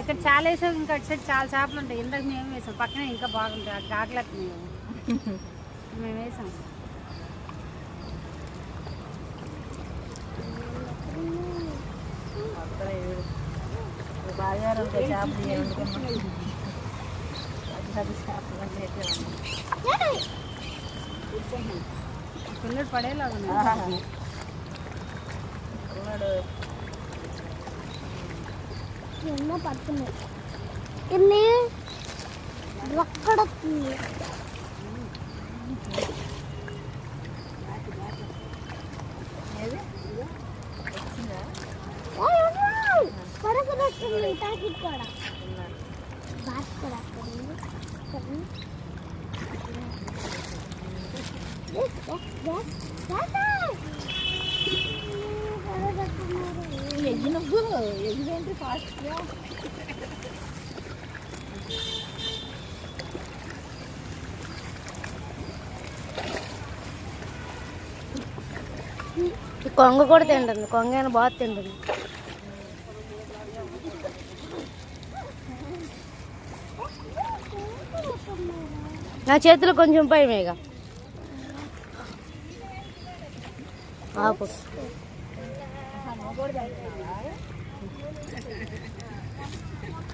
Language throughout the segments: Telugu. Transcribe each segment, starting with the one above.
ఇక్కడ చాలా వేసాం ఇంకా అటు సైడ్ చాలా చేపలు ఉంటాయి. ఇందాక మేము వేసాం. పక్కనే ఇంకా బాగుంటాయి. అక్కడ ఆకలేదు మేము. మేము వేసాం. పడేలాగా ఉన్నాడు ఎన్నో పడుతున్నాయి ఎన్ని ఒక్కడొస్తుంది ఏది ఇదిగో. వచ్చిందా పడకదొస్తుంది ప్యాకెట్ కూడా ఉన్నాడు. బాట్ కూడా అక్కడ ఉంది. అక్కడ ఉంది. Yes, yes, yes. Yes, yes. నువ్వు ఎగ్గిదేంటి ఫాస్ట్గా ఈ కొంగ కూడా తింటుంది. కొంగ అయినా బాగా తింటుంది. నా చేతిలో కొంచెం పై మేఘ ఆపు.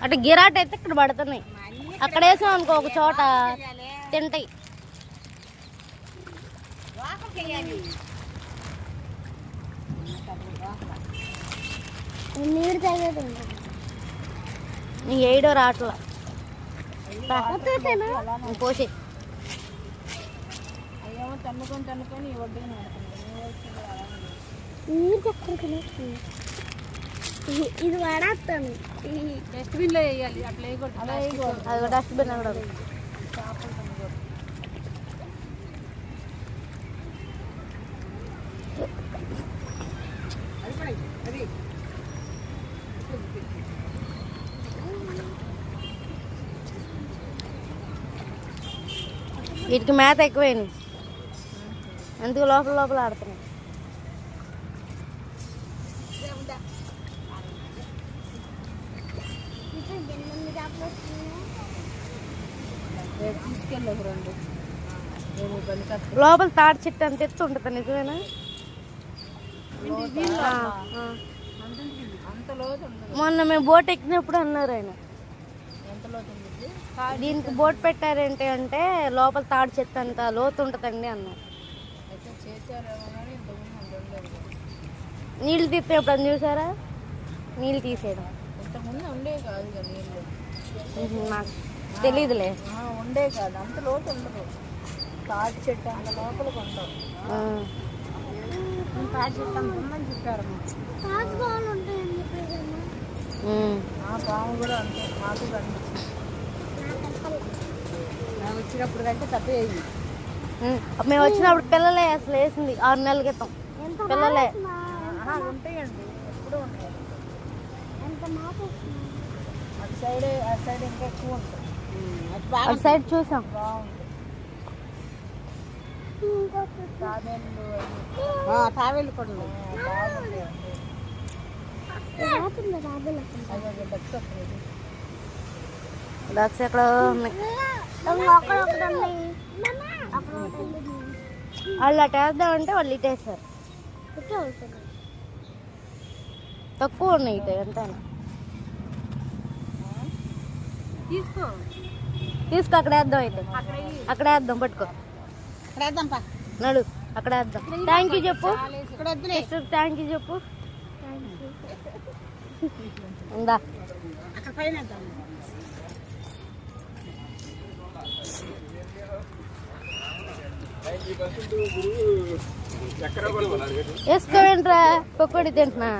అటు గిరాట్ అయితే ఇక్కడ పడుతున్నాయి. అక్కడ వేసాం అనుకో ఒక చోట తింటాయి. నీరు తాగేది ఏడో రాట్లా. పోసి. అయ్యేమో తన్నుకొని తన్నుకొని వడ్డీ ఒడ్డున నీరు చక్కర ఇది వాడేస్తాను డస్ట్బిన్లో వేయాలి అట్లా వేయకూడదు అది డస్ట్బిన్ అక్కడ ఉంది. వీటికి మేత ఎక్కువైంది అందుకు లోపల లోపల ఆడుతున్నాయి లోపల తాడి చెట్టు అంత ఎత్తు ఉంటుంది నిజమేనా? మొన్న మేము బోట్ ఎక్కినప్పుడు అన్నారు ఆయన. ఎంత లోతు ఉంది దీనికి బోట్ పెట్టారేంటి అంటే లోపల తాడి చెట్టు అంత లోతు ఉంటుందండి అన్నారు. నీళ్ళు తీస్తే ఎప్పుడన్నా చూసారా? నీళ్ళు తీసేయడం. ఇంతకుముందు ఉండే కాదు కదా నీళ్ళు. నాకు తెలీదులే. ఆ, ఉండే కాదు. అంత లోతు ఉండదు. తాటి చెట్టు అంత లోపలికి ఉంటాం ఆ. తాటి చెట్టు అంత ఉందని చెప్పారు. ఆ పాము కూడా అంతే. మాకు కనిపించింది మేము వచ్చినప్పుడు కంటే తప్పేది. మేము. వచ్చినప్పుడు పిల్లలే అసలు వేసింది ఆరు నెలల క్రితం. పిల్లలే. ఉంటాయండి. ఎప్పుడూ ఉంటాయి. ఎంత మాట వస్తున్నా? అటు సైడ్ అటు సైడ్ ఇంకా ఎక్కువ ఉంటాయి. అటు సైడ్ చూసాం. బాగుంటుంది అవి. తావేళ్ళు కూడా డక్స్ ఎక్కడ వాళ్ళు అటు వేద్దామంటే వాళ్ళు ఇటు వేస్తారు. ఇట్లా అవుతుంది తక్కువ ఉన్నాయి ఇటు ఎంతైనా. తీసుకో. తీసుకో అక్కడ వేద్దాం అయితే. అక్కడ వేద్దాం పట్టుకో. నడు అక్కడ వేద్దాం. థ్యాంక్ యూ చెప్పు. థ్యాంక్ యూ చెప్పు. ఉందా? అక్కడ పైన వేసుకోవేంట్రా పకోడీ తింటున్నా.